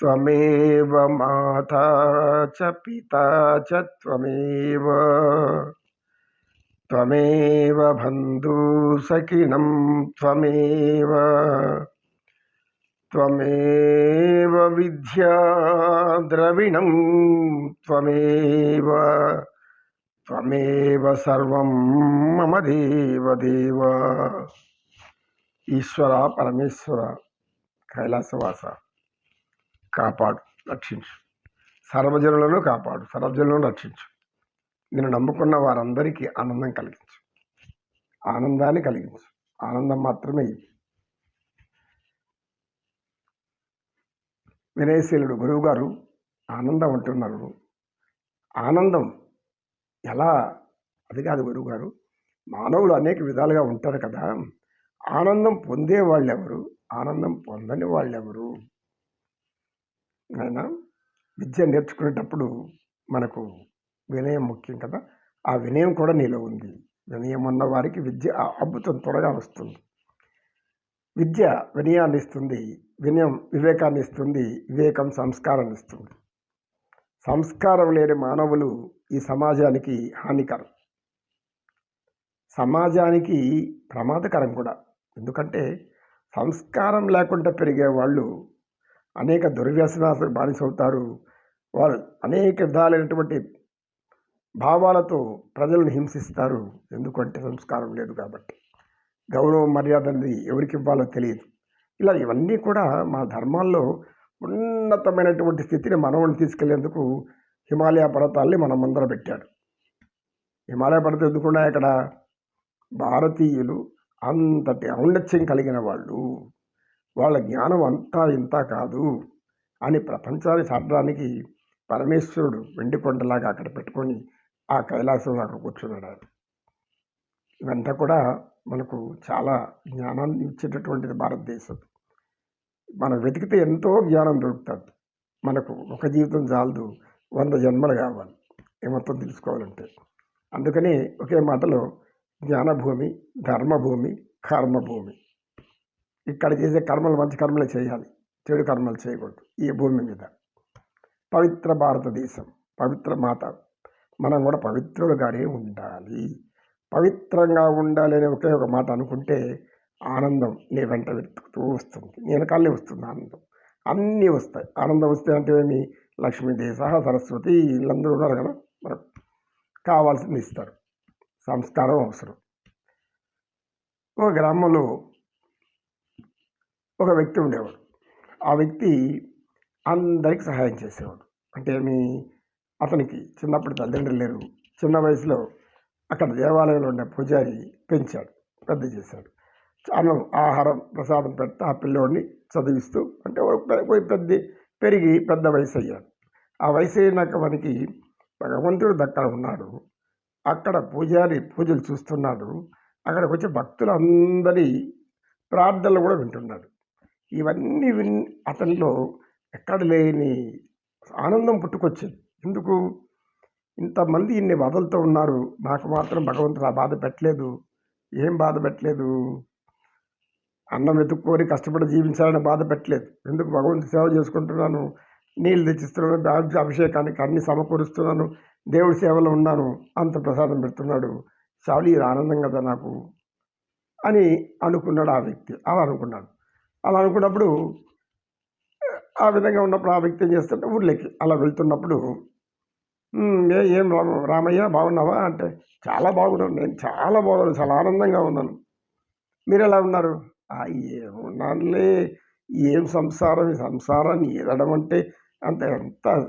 त्वमेव माता च पिता च त्वमेव त्वमेव बन्धुसखिनं त्वमेव त्वमेव विद्या द्रविणं त्वमेव త్వమేవ సర్వం మమ దేవ దేవ ఈశ్వర పరమేశ్వర కైలాసవాస కాపాడు రక్షించు. సర్వజనులను కాపాడు సర్వజనులను రక్షించు. నేను నమ్ముకున్న వారందరికీ ఆనందం కలిగించు. ఆనందాన్ని కలిగించు. ఆనందం మాత్రమే వినయశీలుడు గురువు గారు ఆనందం అంటున్నారు. ఆనందం ఎలా? అది కాదు గురువు గారు మానవులు అనేక విధాలుగా ఉంటారు కదా ఆనందం పొందే వాళ్ళు ఎవరు ఆనందం పొందని వాళ్ళు ఎవరు ఆయన విద్య నేర్చుకునేటప్పుడు మనకు వినయం ముఖ్యం కదా ఆ వినయం కూడా నీలో ఉంది. వినయం ఉన్న వారికి విద్య అద్భుతం త్వరగా వస్తుంది. విద్య వినయాన్ని ఇస్తుంది వినయం వివేకాన్ని ఇస్తుంది వివేకం సంస్కారాన్ని ఇస్తుంది. సంస్కారం లేని మానవులు ఈ సమాజానికి హానికరం. సమాజానికి ప్రమాదకరం కూడా. ఎందుకంటే సంస్కారం లేకుండా పెరిగే వాళ్ళు అనేక దుర్వ్యసనాలకు బానిసవుతారు. వారు అనేక విధాలైనటువంటి భావాలతో ప్రజలను హింసిస్తారు. ఎందుకంటే సంస్కారం లేదు కాబట్టి. గౌరవం మర్యాద అనేది ఎవరికి ఇవ్వాలో తెలియదు. ఇలా ఇవన్నీ కూడా మా ధర్మాల్లో ఉన్నతమైనటువంటి స్థితిని మనవుని తీసుకెళ్ళేందుకు హిమాలయ పర్వతాల్ని మన ముందర పెట్టాడు. హిమాలయ పర్వతం ఎందుకున్నాయి అక్కడ? భారతీయులు అంతటి ఔన్నత్యం కలిగిన వాళ్ళు. వాళ్ళ జ్ఞానం అంతా ఇంత కాదు అని ప్రపంచాన్ని చాటడానికి పరమేశ్వరుడు వెండి కొండలాగా అక్కడ పెట్టుకొని ఆ కైలాసంలో అక్కడ కూర్చున్నాడు ఆయన ఇవంతా కూడా మనకు చాలా జ్ఞానాన్ని ఇచ్చేటటువంటిది భారతదేశం. మనం వెతికితే ఎంతో జ్ఞానం దొరుకుతుంది. మనకు ఒక జీవితం చాలదు. వంద జన్మలు కావాలి ఏమొత్తం తెలుసుకోవాలంటే. అందుకని ఒకే మాటలో జ్ఞానభూమి ధర్మభూమి కర్మభూమి. ఇక్కడ చేసే కర్మలు మంచి కర్మలు చేయాలి చెడు కర్మలు చేయకూడదు ఈ భూమి మీద. పవిత్ర భారతదేశం పవిత్ర మాత. మనం కూడా పవిత్రులుగానే ఉండాలి. పవిత్రంగా ఉండాలి అనే ఒకే ఒక మాట అనుకుంటే ఆనందం నీ వెంట వెతుకుతూ వస్తుంది. నేను కళ్ళే వస్తుంది ఆనందం. అన్నీ వస్తాయి. ఆనందం వస్తే అంటే ఏమి? లక్ష్మీదేవి సహా సరస్వతి వీళ్ళందరూ ఉన్నారు కదా మనకు కావాల్సింది ఇస్తారు. సంస్కారం అవసరం. ఒక గ్రామంలో ఒక వ్యక్తి ఉండేవాడు. ఆ వ్యక్తి అందరికి సహాయం చేసేవాడు. అంటే మీ అతనికి చిన్నప్పుడు తల్లిదండ్రులు లేరు. చిన్న వయసులో అక్కడ దేవాలయంలో ఉండే పూజారి పెంచాడు పెద్ద చేశాడు. అన్నం ఆహారం ప్రసాదం పెడతా ఆ పిల్లోడిని చదివిస్తూ అంటే పెద్ద పెరిగి పెద్ద వయసు అయ్యాడు. ఆ వయసు అయినాక మనకి భగవంతుడు దక్కడ ఉన్నాడు. అక్కడ పూజారి పూజలు చూస్తున్నాడు. అక్కడికి వచ్చే భక్తులందరి ప్రార్థనలు కూడా వింటున్నాడు. ఇవన్నీ విన్ అతనిలో ఎక్కడ లేని ఆనందం పుట్టుకొచ్చింది. ఎందుకు? ఇంతమంది ఇన్ని బాధలతో ఉన్నారు. నాకు మాత్రం భగవంతుడు ఆ బాధ పెట్టలేదు. ఏం బాధ పెట్టలేదు? అన్నం వెతుక్కొని కష్టపడి జీవించాలని బాధ పెట్టలేదు. ఎందుకు? భగవంతు సేవ చేసుకుంటున్నాను నీళ్ళు తెచ్చిస్తున్నాను అభిషేకానికి అన్ని సమకూరుస్తున్నాను దేవుడి సేవలో ఉన్నాను అంత ప్రసాదం పెడుతున్నాడు. చాలు ఆనందం కదా నాకు? అని అనుకున్నాడు ఆ వ్యక్తి. అలా అనుకున్నాడు. అలా అనుకున్నప్పుడు ఆ విధంగా ఉన్నప్పుడు ఆ వ్యక్తి ఏం చేస్తుంటే ఊర్లోకి అలా వెళ్తున్నప్పుడు ఏ ఏం రామయ్య బాగున్నావా? అంటే చాలా బాగున్నాను నేను చాలా బాగున్నాను చాలా ఆనందంగా ఉన్నాను. మీరు ఎలా ఉన్నారు? ఏమున్నానులే? ఏం సంసారం? ఈ సంసారాన్ని ఏదడం అంటే అంత ఎంత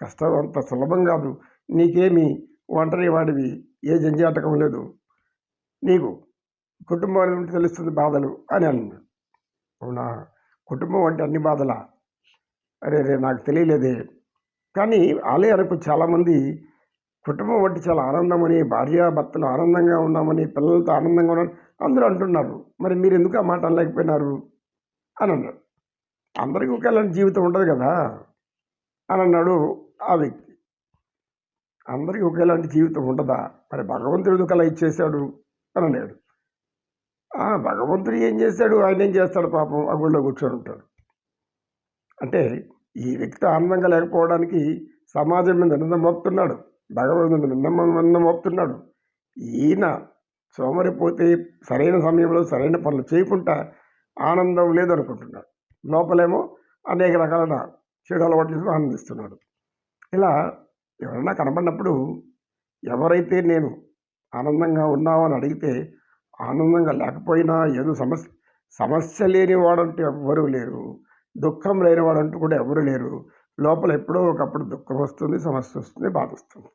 కష్టం? అంత సులభం కాదు. నీకేమి ఒంటరి వాడివి ఏ జంజాటకం లేదు. నీకు కుటుంబం నుండి తెలుస్తుంది బాధలు అని అన్నాడు. అవునా? కుటుంబం అంటే అన్ని బాధలా? అరే రే నాకు తెలియలేదే. కానీ ఆలయానికి చాలామంది కుటుంబం వంటి చాలా ఆనందమని భార్యాభర్తలు ఆనందంగా ఉన్నామని పిల్లలతో ఆనందంగా ఉన్నామని అందరూ అంటున్నారు. మరి మీరు ఎందుకు ఆ మాట అనలేకపోయినారు? అని అన్నాడు అందరికీ ఒకేలాంటి జీవితం ఉండదు కదా? అని అన్నాడు ఆ వ్యక్తి. అందరికీ ఒకేలాంటి జీవితం ఉండదా మరి భగవంతుడు ఎందుకు అలా ఇచ్చేశాడు? అని అన్నాడు. ఆ భగవంతుడు ఏం చేశాడు? ఆయన ఏం చేస్తాడు పాపం? ఆ గుళ్ళో కూర్చొని ఉంటాడు. అంటే ఈ వ్యక్తి ఆనందంగా లేకపోవడానికి సమాజం మీద నింద మోపుతున్నాడు. భగవంతుడు నింద మోపుతున్నాడు. ఈయన సోమరిపోతే సరైన సమయంలో సరైన పనులు చేయకుండా ఆనందం లేదనుకుంటున్నాడు. లోపలేమో అనేక రకాల చెడు అలవాట్లు ఆనందిస్తున్నాడు. ఇలా ఎవరైనా కనబడినప్పుడు ఎవరైతే నేను ఆనందంగా ఉన్నావు అని అడిగితే ఆనందంగా లేకపోయినా ఏదో సమస్య సమస్య లేనివాడంటూ ఎవ్వరూ లేరు. దుఃఖం లేనివాడంటూ కూడా ఎవరు లేరు. లోపల ఎప్పుడో ఒకప్పుడు దుఃఖం వస్తుంది సమస్య వస్తుంది బాధ వస్తుంది.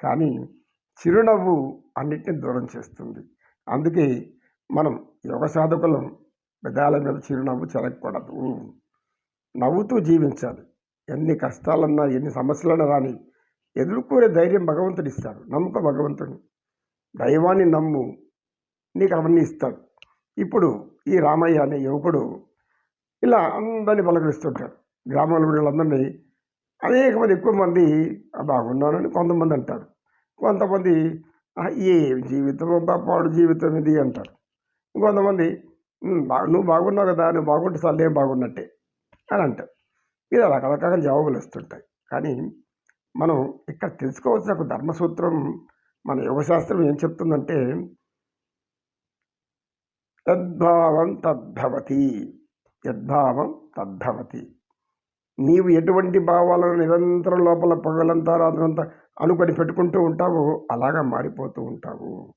కానీ చిరునవ్వు అన్నిటిని దూరం చేస్తుంది. అందుకే మనం యోగ సాధకులం పెదాల మీద చిరునవ్వు చెరగకూడదు. నవ్వుతూ జీవించాలి. ఎన్ని కష్టాలన్నా ఎన్ని సమస్యలన్నా రాని ఎదుర్కొనే ధైర్యం భగవంతుడు ఇస్తాడు. నమ్ముకో భగవంతుని దైవాన్ని నమ్ము నీకు అవన్నీ ఇస్తాడు. ఇప్పుడు ఈ రామయ్య అనే యువకుడు ఇలా అందరినీ పలకరిస్తుంటాడు. గ్రామాల వీళ్ళందరినీ అనేక మంది ఎక్కువ మంది బాగున్నానని కొంతమంది అంటారు. కొంతమంది ఏ జీవితం పాడు జీవితం ఇది అంటారు. ఇంకొంతమంది నువ్వు బాగున్నావు కదా నువ్వు బాగుంటే చాలు బాగున్నట్టే అని అంటారు. ఇలా రకరకాల జవాబులు వస్తుంటాయి. కానీ మనం ఇక్కడ తెలుసుకోవాల్సిన ఒక ధర్మసూత్రం మన యోగశాస్త్రం ఏం చెప్తుందంటే యద్భావం తద్భవతి యద్భావం తద్భవతి నీవు ఎటువంటి భావాలను నిరంతరం లోపల పగలంతా రాత్రంతా అనుకొని పెట్టుకుంటూ ఉంటావు అలాగా మారిపోతూ ఉంటావు.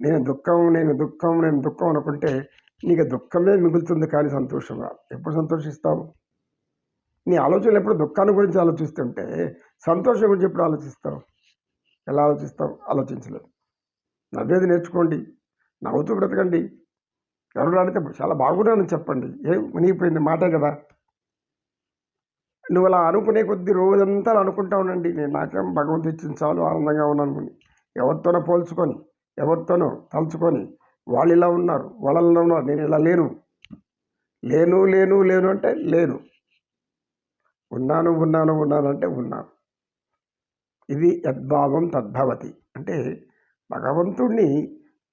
నేను దుఃఖం నేను దుఃఖం నేను దుఃఖం అనుకుంటే నీకు దుఃఖమే మిగులుతుంది కానీ సంతోషంగా. ఎప్పుడు సంతోషిస్తావు? నీ ఆలోచనలు ఎప్పుడు దుఃఖాన్ని గురించి ఆలోచిస్తుంటే సంతోషం గురించి ఎప్పుడు ఆలోచిస్తావు? ఎలా ఆలోచిస్తావు? ఆలోచించలేదు. నవ్వేది నేర్చుకోండి. నవ్వుతూ బ్రతకండి. ఎవరు అడిగితే చాలా బాగున్నానని చెప్పండి. ఏం మునిగిపోయింది మాట కదా. నువ్వు అలా అనుకునే కొద్ది రోజంతా అనుకుంటా ఉండండి. నేను నాకేం భగవంతుడు ఇచ్చిన చాలు ఆనందంగా ఉన్నాను ఎవరితోనో పోల్చుకొని ఎవరితోనో తలుచుకొని వాళ్ళు ఇలా ఉన్నారు వాళ్ళల్లో ఉన్నారు. నేను ఇలా లేను. లేను లేను లేను అంటే లేను. ఉన్నాను ఉన్నాను ఉన్నాను అంటే ఉన్నాను. ఇది యద్భావం తద్భవతి. అంటే భగవంతుడిని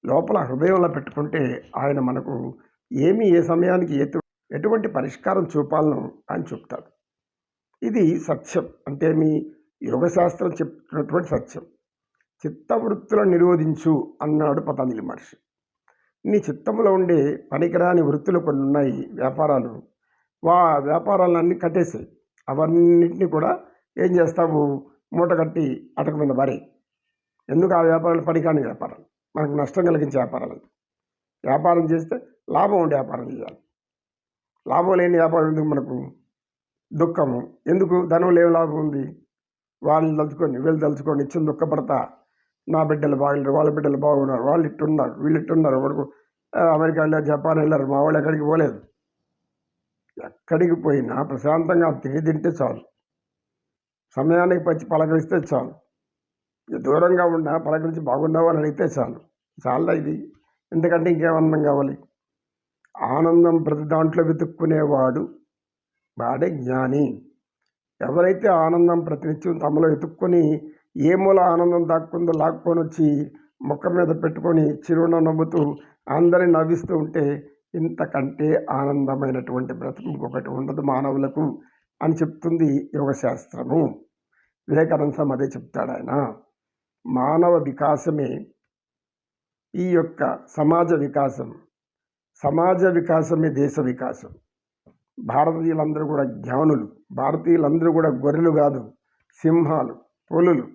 లోపల హృదయంలో పెట్టుకుంటే ఆయన మనకు ఏమి ఏ సమయానికి ఎటు ఎటువంటి పరిష్కారం చూపాలను ఆయన చెప్తాడు. ఇది సత్యం. అంటే మీ యోగశాస్త్రం చెప్తున్నటువంటి సత్యం. చిత్తవృత్తులను నిరోధించు అన్నాడు పతంజలి మహర్షి. నీ చిత్తంలో ఉండే పనికిరాని వృత్తులు కొన్ని ఉన్నాయి వ్యాపారాలు. వా వ్యాపారాలన్నీ కట్టేసాయి. అవన్నిటిని కూడా ఏం చేస్తావు? మూట కట్టి అటక మీద భారీ ఎందుకు? ఆ వ్యాపారాలు పనికాని వ్యాపారాలు. మనకు నష్టం కలిగించే వ్యాపారాలు వ్యాపారం చేస్తే లాభం ఉండే వ్యాపారం చేయాలి లాభం లేని వ్యాపారం ఎందుకు మనకు? దుఃఖము. ఎందుకు? ధనం ఏం ఉంది. వాళ్ళని తలుచుకొని వీళ్ళు తలుచుకొని ఇచ్చిన దుఃఖపడతా. నా బిడ్డలు బాగున్నారు వాళ్ళ బిడ్డలు బాగున్నారు వాళ్ళు ఇట్టున్నారు వీళ్ళు ఇట్టున్నారు. వాడు అమెరికా వెళ్ళారు జపాన్ వెళ్ళారు మా వాళ్ళు ఎక్కడికి పోలేదు. ఎక్కడికి పోయినా ప్రశాంతంగా తిని తింటే చాలు. సమయానికి పచ్చి పలకరిస్తే చాలు. దూరంగా ఉన్నా పలకరించి బాగున్నావు అని అడిగితే చాలు. చాలా ఇది. ఎందుకంటే ఇంకేమన్నం కావాలి? ఆనందం ప్రతి దాంట్లో వెతుక్కునేవాడు వాడే జ్ఞాని. ఎవరైతే ఆనందం ప్రతినిత్యం తమలో వెతుక్కొని ఏ మూల ఆనందం దాక్కుందో లాక్కొని వచ్చి ముఖం మీద పెట్టుకొని చిరున నవ్వుతూ అందరిని నవ్విస్తూ ఉంటే ఇంతకంటే ఆనందమైనటువంటి బ్రతుకు ఇంకొకటి ఉండదు మానవులకు అని చెప్తుంది యోగశాస్త్రము. వివేకానంద స్వామి అదే చెప్తాడు ఆయన. మానవ వికాసమే ఈ యొక్క సమాజ వికాసం. సమాజ వికాసమే దేశ వికాసం. భారతీయులందరూ కూడా జ్ఞానులు భారతీయులందరూ కూడా గొర్రెలు కాదు సింహాలు పులులు.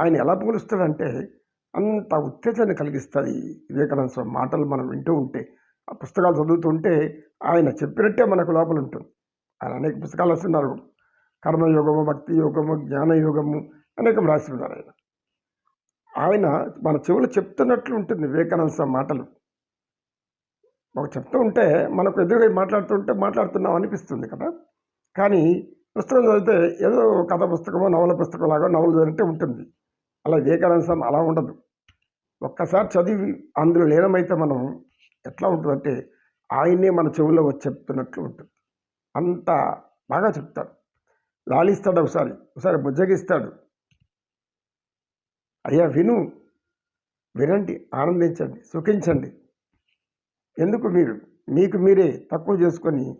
ఆయన ఎలా పోలుస్తాడంటే అంత ఉత్తేజాన్ని కలిగిస్తుంది వివేకానంద స్వామి మాటలు మనం వింటూ ఉంటే. ఆ పుస్తకాలు చదువుతుంటే ఆయన చెప్పినట్టే మనకు లోపల ఉంటుంది. ఆయన అనేక పుస్తకాలు వస్తున్నారు కర్మయోగము భక్తి యోగము జ్ఞాన యోగము అనేకం రాసి ఉన్నారు ఆయన. ఆయన మన చెవులు చెప్తున్నట్లు ఉంటుంది వివేకానంద స్వామి మాటలు. ఒక చెప్తూ ఉంటే మనకు ఎదురుగా మాట్లాడుతుంటే మాట్లాడుతున్నాం అనిపిస్తుంది కదా. కానీ పుస్తకం చదివితే ఏదో కథ పుస్తకమో నవల పుస్తకం లాగా నవలు చదివితే ఉంటుంది. అలా వివేకానంద స్వామి అలా ఉండదు. ఒక్కసారి చదివి అందులో లీనమైతే మనం ఎట్లా ఉంటుందంటే ఆయన్నే మన చెవిలో వచ్చి చెప్తున్నట్లు ఉంటుంది. అంత బాగా చెప్తాడు. లాలిస్తాడు ఒకసారి. ఒకసారి బుజ్జగిస్తాడు. అయ్యా విను. వినండి ఆనందించండి సుఖించండి. ఎందుకు మీరు మీకు మీరే తక్కువ చేసుకొని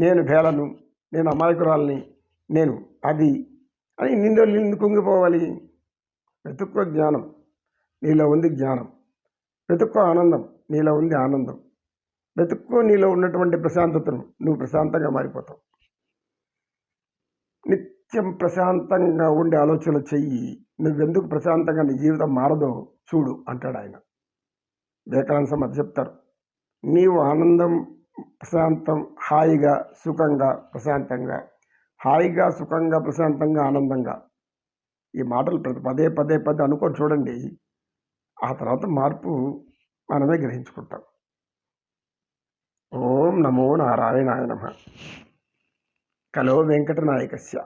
నేను భేలను నేను అమాయకురాలని నేను అది అని నిండు నిండు కుంగిపోవాలి. వెతుక్కో జ్ఞానం నీలో ఉంది జ్ఞానం. వెతుక్కో ఆనందం నీలో ఉంది ఆనందం. వెతుక్కో నీలో ఉన్నటువంటి ప్రశాంతతను నువ్వు ప్రశాంతంగా మారిపోతావు. నిత్యం ప్రశాంతంగా ఉండే ఆలోచనలు చెయ్యి. నువ్వెందుకు ప్రశాంతంగా నీ జీవితం మారదో చూడు అంటాడు ఆయన. వివేకానంద సమాధి చెప్తారు. నీవు ఆనందం ప్రశాంతం హాయిగా సుఖంగా ప్రశాంతంగా హాయిగా సుఖంగా ప్రశాంతంగా ఆనందంగా. ఈ మాటలు ప్రతి పదే పదే పదే అనుకొని చూడండి. ఆ తర్వాత మార్పు మనమే గ్రహించుకుంటాం. ఓం నమో నారాయణాయ నమ. కలో వెంకటనాయకస్య.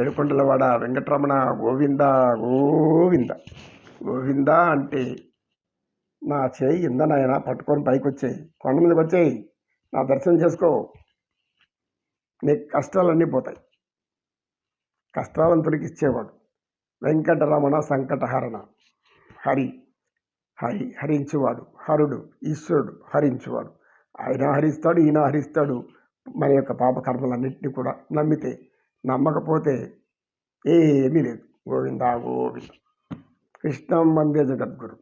ఏడుకొండలవాడ వెంకటరమణ గోవింద గోవింద. గోవింద అంటే నా చేయి ఇందనాయన పట్టుకొని పైకి వచ్చేయి కొండ మీదకి వచ్చేయి. నా దర్శనం చేసుకో. నీకు కష్టాలన్నీ పోతాయి. కష్టాలను తొలగిచ్చేవాడు. వెంకటరమణ సంకటహరణ. హరి. హరి హరించువాడు. హరుడు ఈశ్వరుడు హరించువాడు. ఆయన హరిస్తాడు ఈయన హరిస్తాడు. మన యొక్క పాప కర్మలన్నింటినీ కూడా నమ్మితే నమ్మకపోతే ఏమీ లేదు. గోవిందా గోవింద. కృష్ణం వందే జగద్గురు.